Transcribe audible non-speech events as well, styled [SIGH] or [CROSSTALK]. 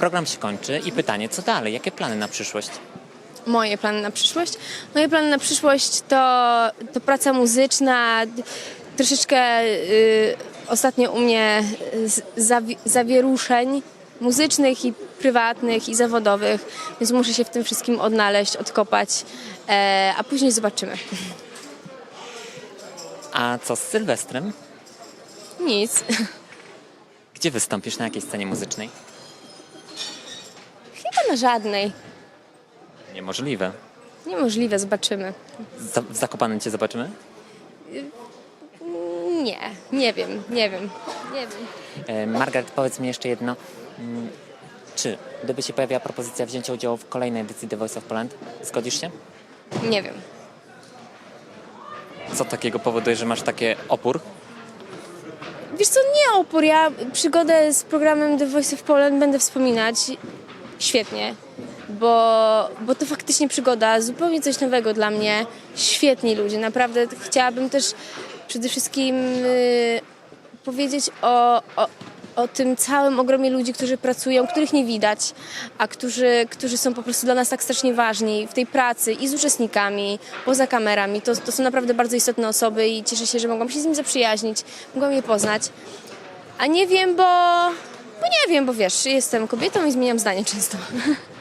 Program się kończy i pytanie, co dalej? Jakie plany na przyszłość? Moje plany na przyszłość? Moje plany na przyszłość to, to praca muzyczna, troszeczkę y, ostatnio u mnie z- zawi- zawieruszeń muzycznych i prywatnych i zawodowych, więc muszę się w tym wszystkim odnaleźć, odkopać, e, a później zobaczymy. A co z Sylwestrem? Nic. Gdzie wystąpisz na jakiej scenie muzycznej? Żadnej. Niemożliwe. Niemożliwe, zobaczymy. Za- w Zakopanem cię zobaczymy? Nie, nie wiem, nie wiem, nie wiem. E, Margaret, powiedz mi jeszcze jedno. Mm, Czy gdyby się pojawiła propozycja wzięcia udziału w kolejnej edycji The Voice of Poland, zgodzisz się? Nie wiem. Co takiego powoduje, że masz takie opór? Wiesz co, nie opór. Ja przygodę z programem The Voice of Poland będę wspominać świetnie, bo, bo to faktycznie przygoda, zupełnie coś nowego dla mnie. Świetni ludzie, naprawdę chciałabym też przede wszystkim y, powiedzieć o, o, o tym całym ogromie ludzi, którzy pracują, których nie widać, a którzy, którzy są po prostu dla nas tak strasznie ważni w tej pracy i z uczestnikami, poza kamerami. To, to są naprawdę bardzo istotne osoby i cieszę się, że mogłam się z nimi zaprzyjaźnić, mogłam je poznać. A nie wiem, bo, wiem, bo wiesz, jestem kobietą i zmieniam zdanie często. [LAUGHS]